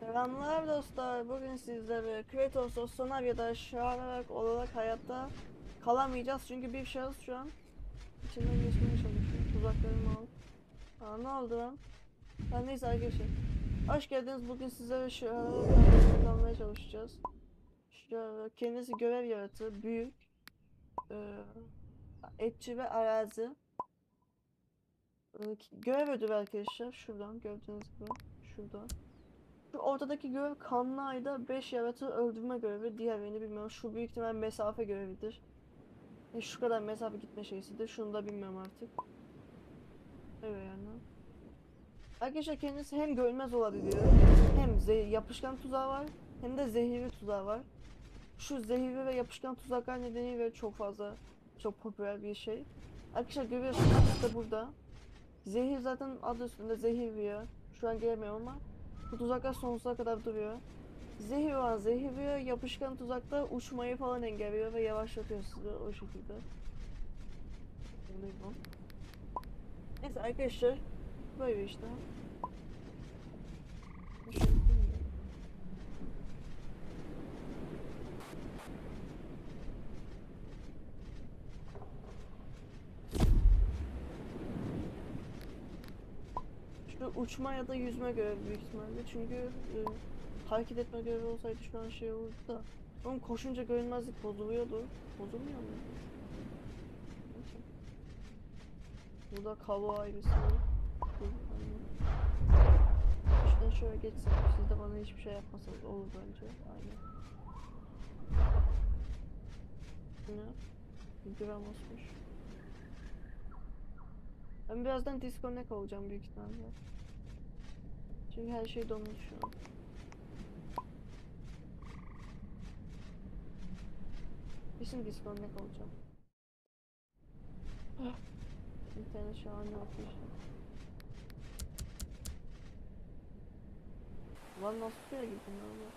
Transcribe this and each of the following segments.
Selamlar dostlar. Bugün sizlere Kratos'ta Sonarya'da şaharak olarak hayatta kalamayacağız. Çünkü bir şahıs şu an içinden geçmeye çalışıyor. Tuzaklarımı al. Aa ne oldu lan? Ha, neyse arkadaşlar. Hoş geldiniz. Bugün sizlere şaharak kalmaya çalışacağız. Şu, kendisi görev yaratığı. Büyük. Ee, etçi ve arazi. Ee, görev ödülü arkadaşlar. Şuradan gördüğünüz gibi. Şuradan. Ortadaki görev kanlı ayda 5 yaratığı öldürme görevi. Diğerini bilmiyorum. Şu büyük ihtimal mesafe görevidir. E, şu kadar mesafe gitme şeysidir. Şunu da bilmiyorum artık. Evet yani. Arkadaşlar kendisi hem görünmez olabiliyor. Hem yapışkan tuzağı var. Hem de zehirli tuzağı var. Şu zehirli ve yapışkan tuzaklar nedeniyle çok fazla çok popüler bir şey. Arkadaşlar görüyorsunuz işte burada. Zehir zaten adı üstünde zehir diyor. Şu an gelemiyorum ama bu tuzaklar sonsuza kadar duruyor. Zehir var, zehir veriyor. Yapışkan tuzaklar uçmayı falan engelliyor ve yavaşlatıyor sizi o şekilde. Neyse arkadaşlar böyle işte. Bir şey bilmiyorum. Şu uçma ya da yüzme görevi büyük ihtimalle çünkü e, hareket etme görevi olsaydı şu an şey olurdu da. Oğlum koşunca görünmezlik bozuluyordu. Bozulmuyor mu? Burada kavu ailesi var. Şuradan şöyle geçsem siz de bana hiçbir şey yapmasanız olur bence. Aynen. Ne? Gram olmuş. Ben birazdan disconnect olacağım büyük ihtimalle. Çünkü her şey donmuş şu an. Kesin disconnect olacağım. Ah. İnternet şu an yok işte. Lan nasıl suya gittin ya?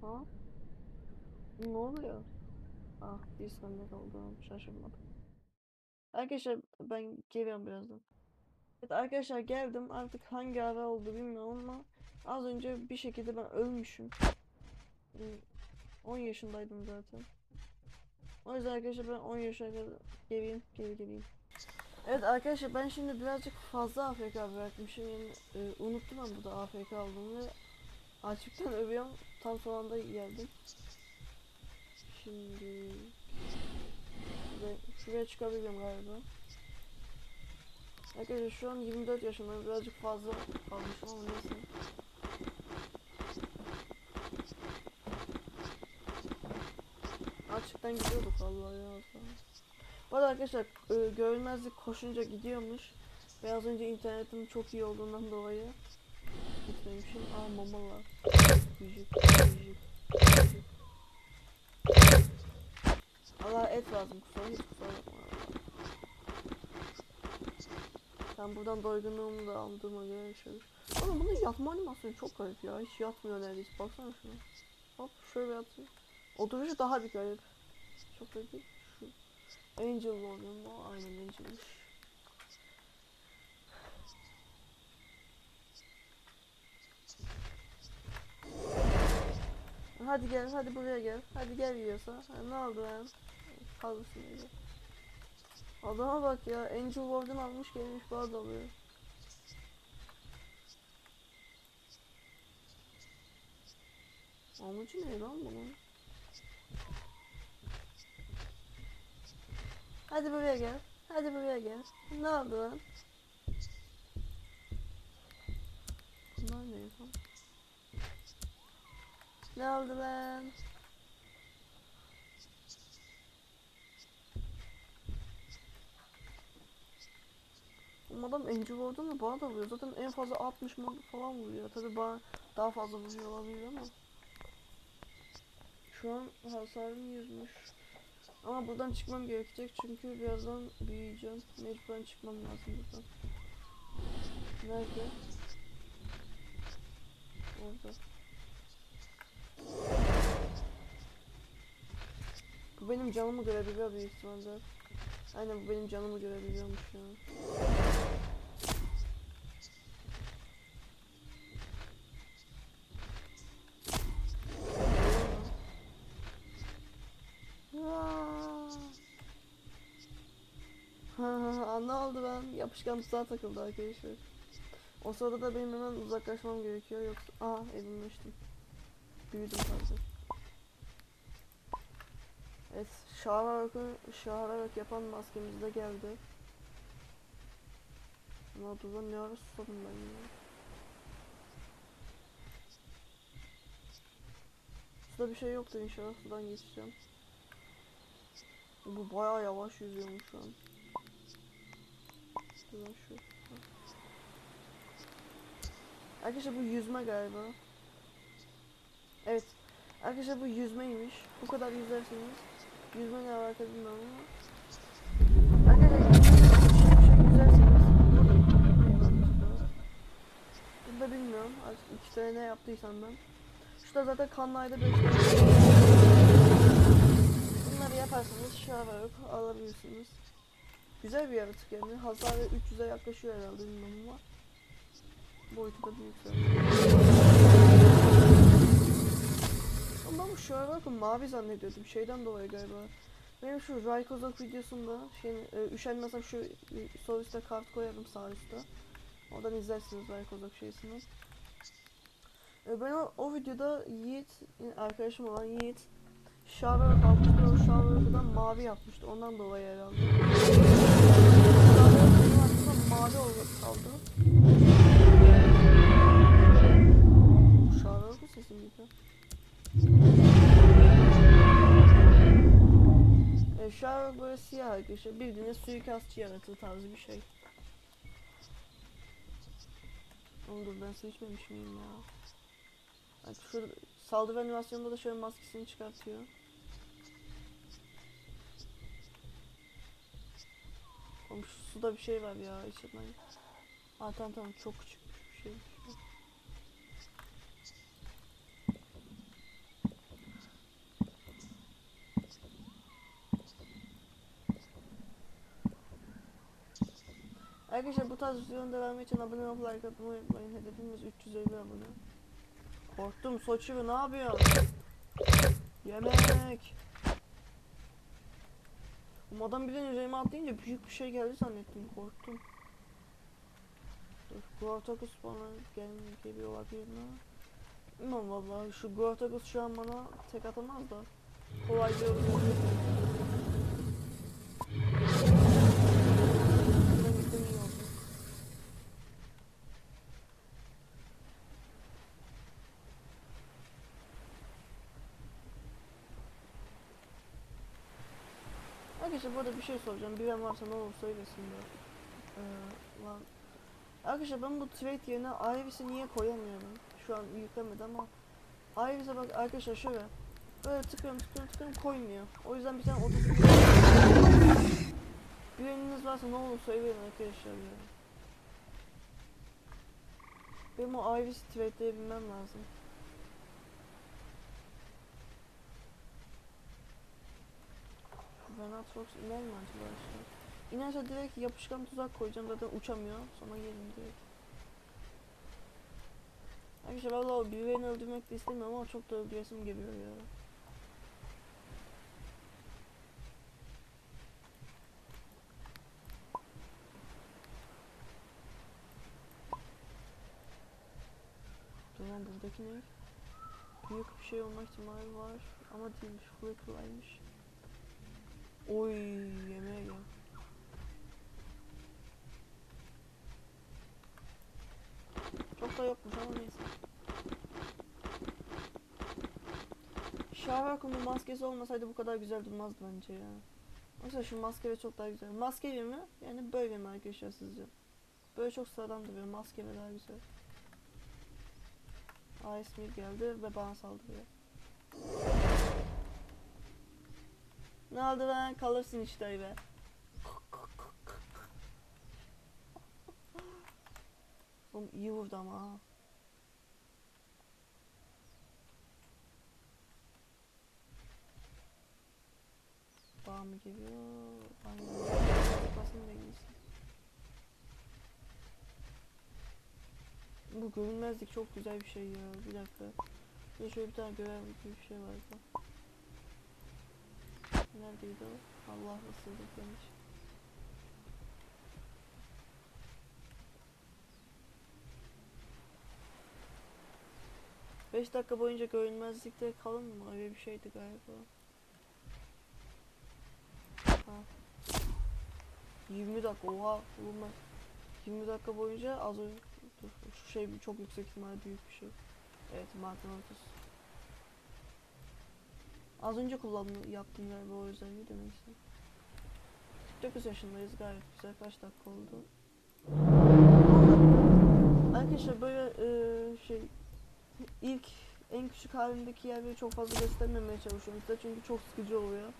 Ha? Ne oluyor? Ah disconnect oldum şaşırmadım. Arkadaşlar ben geliyorum birazdan. Evet arkadaşlar geldim artık hangi ara oldu bilmiyorum ama az önce bir şekilde ben ölmüşüm. Hmm, 10 yaşındaydım zaten. O yüzden arkadaşlar ben 10 yaşına kadar geleyim geri geleyim. Evet arkadaşlar ben şimdi birazcık fazla AFK bırakmışım yani e, unuttum ben burada AFK olduğumu ve açıktan övüyorum tam son anda geldim. Şimdi Şuraya, şuraya çıkabilirim galiba. Arkadaşlar şu an 24 yaşındayım. Birazcık fazla kalmışım ama neyse. Açıktan gidiyorduk vallahi ya. Bu arada arkadaşlar e, görünmezlik koşunca gidiyormuş. Ve önce internetim çok iyi olduğundan dolayı gitmemişim. Aa mamalar. Yüzük, yüzük, yüzük. Allah et lazım kusura hiç kusura bakma. Ben buradan doygunluğumu da aldığıma göre şöyle. Oğlum bunun yatma animasyonu çok garip ya. Hiç yatmıyor neredeyse. Baksana şuna. Hop şöyle yatıyor. Oturuşu daha bir garip. Çok garip. Şu. Angel oluyor mu? Aynen Angel'mış. Hadi gel, hadi buraya gel. Hadi gel yiyorsa. Ha, ne oldu lan? Kalmışsın öyle. Adama bak ya, Angel Ward'un almış gelmiş bana dalıyor. Amacı ne lan bunun? Hadi buraya gel. Hadi buraya gel. Ne oldu lan? Bunlar ne lan? Ne oldu lan? Adam Angel Ward'un da bana da vuruyor. Zaten en fazla 60 mı falan vuruyor. Tabi bana daha fazla vuruyor olabilir ama. Şu an hasarım yüzmüş. Ama buradan çıkmam gerekecek çünkü birazdan büyüyeceğim. Mecburen çıkmam lazım buradan. Nerede? Orada. Bu benim canımı görebiliyor büyük ihtimalle. Aynen bu benim canımı görebiliyormuş ya. Yapışkan takıldı arkadaşlar. O sırada da benim hemen uzaklaşmam gerekiyor yoksa... Aa evrimleştim. Büyüdüm fazla. Evet, şahararak, şahararak yapan maskemiz de geldi. Ama tuza ne ara susadım ben ya. Suda bir şey yoktu inşallah sudan geçeceğim. Bu bayağı yavaş yüzüyormuş şu an. Şuradan şu. Arkadaşlar bu yüzme galiba. Evet. Arkadaşlar bu yüzmeymiş. Bu kadar yüzerseniz yüzme ne alaka bilmiyorum ama. Arkadaşlar şey burada var? Burada bilmiyorum. Artık iki tane ne yaptıysam ben. Şurada zaten kanlayda beş tane. Bunları yaparsanız şararak alabilirsiniz. Güzel bir yaratık yani. Hasarı 300'e yaklaşıyor herhalde bilmiyorum ama. Boyutu da büyük. Ama bu Sherlock'u mavi zannediyordum. Şeyden dolayı galiba. Benim şu Raykozak videosunda şey, e, üşenmezsem şu e, sol üstte kart koyarım sağ üstte. Oradan izlersiniz Raykozak şeysini. E, ben o, o videoda Yiğit, arkadaşım olan Yiğit Sherlock almıştı. O da mavi yapmıştı. Ondan dolayı herhalde. Aklımda mavi olarak kaldı. Bu Sherlock'un sesi miydi? E, Sherlock böyle siyah arkadaşlar. Bildiğiniz suikastçı yaratığı tarzı bir şey. Oğlum ben su miyim ya? Bak şurada saldırı animasyonunda da şöyle maskesini çıkartıyor. Oğlum şu suda bir şey var ya içinden. Aa tamam tamam çok küçükmüş bir şey. Arkadaşlar bu tarz videonun devamı için abone olup like atmayı unutmayın. Hedefimiz 350 abone. Korktum Soçivi ne yapıyorsun? Yemek. Oğlum adam birden üzerime atlayınca büyük bir şey geldi zannettim korktum. Dur Gortakus bana gel geliyor olabilir mi? Bilmem vallahi şu Gortakus şu an bana tek atamaz da kolay bir Arkadaşlar burada bir şey soracağım. Bilen varsa ne olur söylesinler. Ee, lan. Arkadaşlar ben bu trade yerine Iris'i niye koyamıyorum? Şu an yüklemedi ama Iris'e bak arkadaşlar şöyle. Böyle tıkıyorum tıkıyorum tıkıyorum koymuyor. O yüzden bir tane 30 Güveniniz varsa ne olur söyleyin arkadaşlar ya. Benim o Iris'i trade'leyebilmem lazım. Venatrox iner mi acaba aşağı? İnerse direkt yapışkan tuzak koyacağım zaten uçamıyor. Sonra yerim direkt. Arkadaşlar valla o birilerini öldürmek de istemiyorum ama çok da öldüresim geliyor ya. Lan buradaki ne? Büyük bir şey olma ihtimali var ama değilmiş. Flickr'laymış. Oy yemeğe gel. Çok da yokmuş ama neyse. Şahrakun'un maskesi olmasaydı bu kadar güzel durmazdı bence ya. Oysa şu maske çok daha güzel. Maske mi? Yani böyle mi arkadaşlar sizce? Böyle çok sıradan duruyor. Maske daha güzel. Ice geldi ve bana saldırıyor. Ne oldu lan kalırsın işte öyle. Oğlum iyi vurdu ama ha. Bağ mı geliyor? Bu görünmezlik çok güzel bir şey ya. Bir dakika. Bir şöyle bir tane görev bir şey vardı. Neredeydi o? Allah Resulü demiş. Beş dakika boyunca görünmezlikte kalın mı? Öyle bir şeydi galiba. Ha. 20 dakika oha oğlum 20 dakika boyunca az önce dur şu şey çok yüksek ihtimal büyük bir şey. Evet madde 30. Az önce kullandım yaptım galiba o yüzden iyi neyse. 9 yaşındayız gayet güzel kaç dakika oldu. Arkadaşlar böyle eee, şey ilk en küçük halimdeki yerleri çok fazla göstermemeye çalışıyorum size çünkü çok sıkıcı oluyor.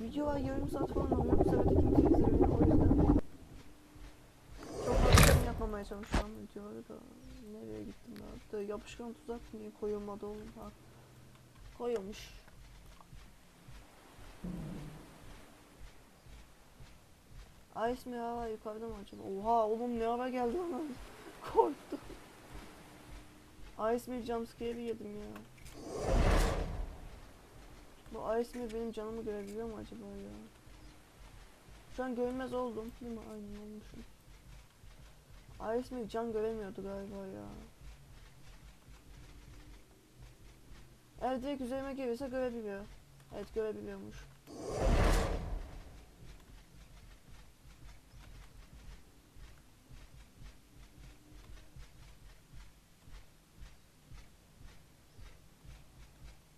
Videolar yarım saat falan oluyor bu sefer de kimse izlemiyor o yüzden çok fazla yapmamaya çalışıyorum videoları da nereye gittim ben yapışkan tuzak niye koyulmadı oğlum ha koyulmuş Ice mi yukarıda mı acaba? Oha oğlum ne ara geldi lan korktum Ice mi jumpscare yedim ya Bu Ice mi benim canımı görebiliyor mu acaba ya? Şu an görünmez oldum değil mi? Aynen olmuşum. Ice mi can göremiyordu galiba ya. Eğer direkt üzerime gelirse görebiliyor. Evet görebiliyormuş.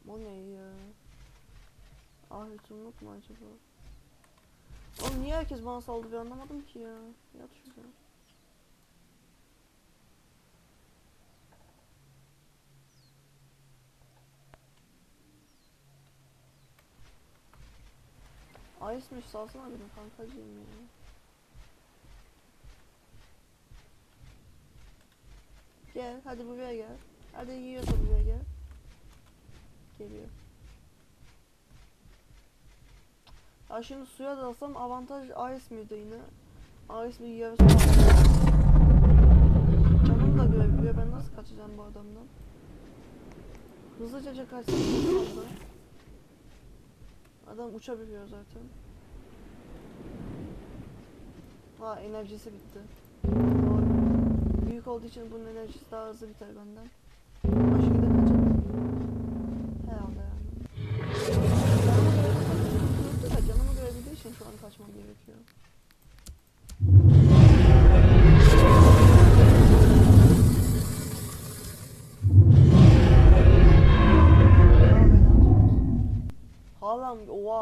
O ne ya? Ahiretimlik mu acaba? Oğlum niye herkes bana saldırıyor anlamadım ki ya. Yat şuraya. Ice'miş salsana beni kankacığım ya. Gel hadi buraya gel. Hadi yiyorsa buraya gel. Geliyor. Ya şimdi suya dalsam avantaj Ice miydi yine? Ice mi yarısı Canım da görebiliyor. Ben nasıl kaçacağım bu adamdan? Hızlıca kaçsam. Adam uçabiliyor zaten. Ha enerjisi bitti. Doğru. Büyük olduğu için bunun enerjisi daha hızlı biter benden. Ama şu şekilde kaçabilirim. Herhalde yani. Canımı görebildiği için şu an kaçmam gerekiyor.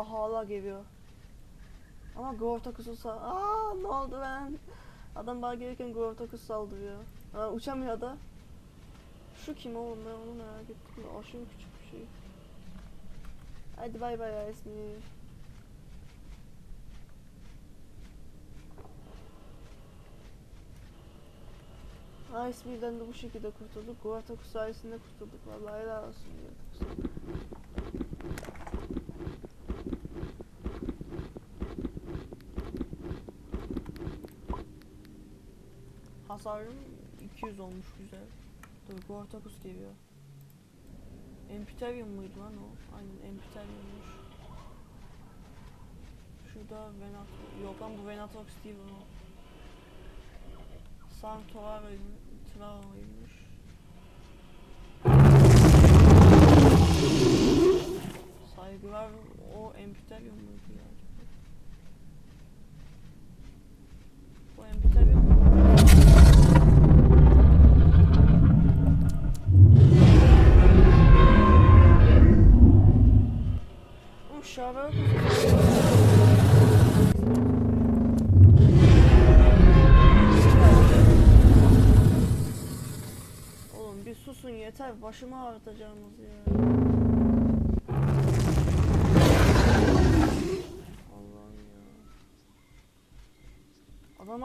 Hala geliyor. Ama Gortakus'u sa... Aa ne oldu ben? Adam bana gelirken Gortakus saldırıyor. Ha, uçamıyor da. Şu kim oğlum ben onu merak ettim aşırı küçük bir şey. Hadi bay bay Esmi. Ice birden de bu şekilde kurtulduk. Gortakus sayesinde kurtulduk. Vallahi helal olsun. Hasarım 200 olmuş güzel. Dur Gortakus geliyor. Empytherium muydu lan o? Aynen Empytherium'muş. Şurada Venator... Yok lan bu Venator değil o. Sanctuary'ymiş. Saygılar o Empytherium muydu ya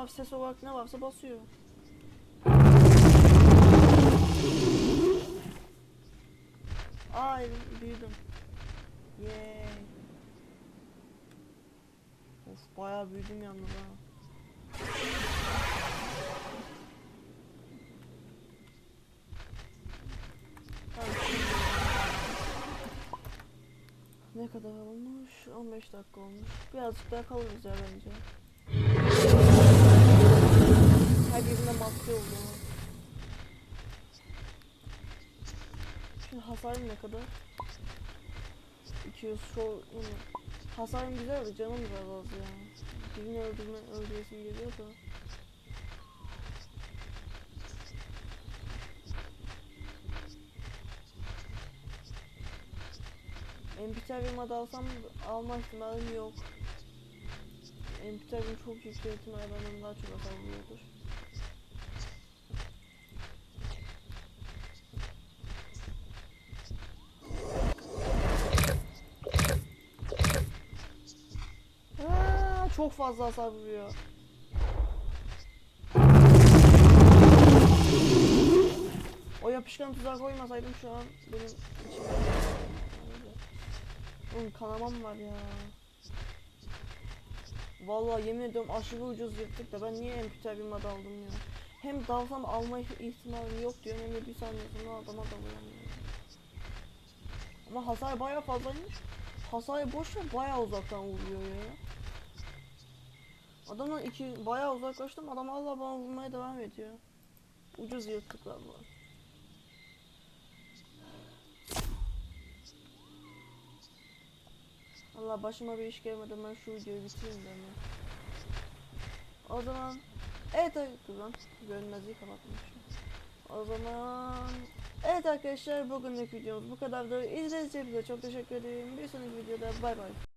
Adamlar ses olarak ne varsa basıyor. Ay büyüdüm. Yeee. Of bayağı büyüdüm yalnız ha. Ne kadar olmuş? 15 dakika olmuş. Birazcık daha kalırız ya bence. Her yerinde maske oldu. hasarım ne kadar? 200 şu yani hasarım güzel de canım biraz az ya. Birini öldürme öldüresim geliyor da. Empiter'im adı alsam alma ihtimalim yok. Empiter'im çok yüksek ihtimalle benden daha çok hasar vuruyordur. Aa, çok fazla hasar vuruyor. O yapışkan tuzağa koymasaydım şu an benim içimde. Kanamam var ya. Vallahi yemin ediyorum aşırı ucuz yırttık da ben niye empiter bir mod aldım ya. Hem dalsam alma ihtimalim yok diyor hem de bir saniye sonra adama dalıyorum. Ama hasar baya fazlaymış. Hasar boş ver baya uzaktan vuruyor ya. Adamdan iki bayağı uzaklaştım adam hala bana vurmaya devam ediyor. Ucuz yırttık valla. Allah başıma bir iş gelmeden ben şu videoyu bitireyim ben ya. O zaman evet lan görünmezliği kapatmışım. O zaman evet arkadaşlar bugünlük videomuz bu kadardı. İzlediğiniz için çok teşekkür ederim. Bir sonraki videoda bay bay.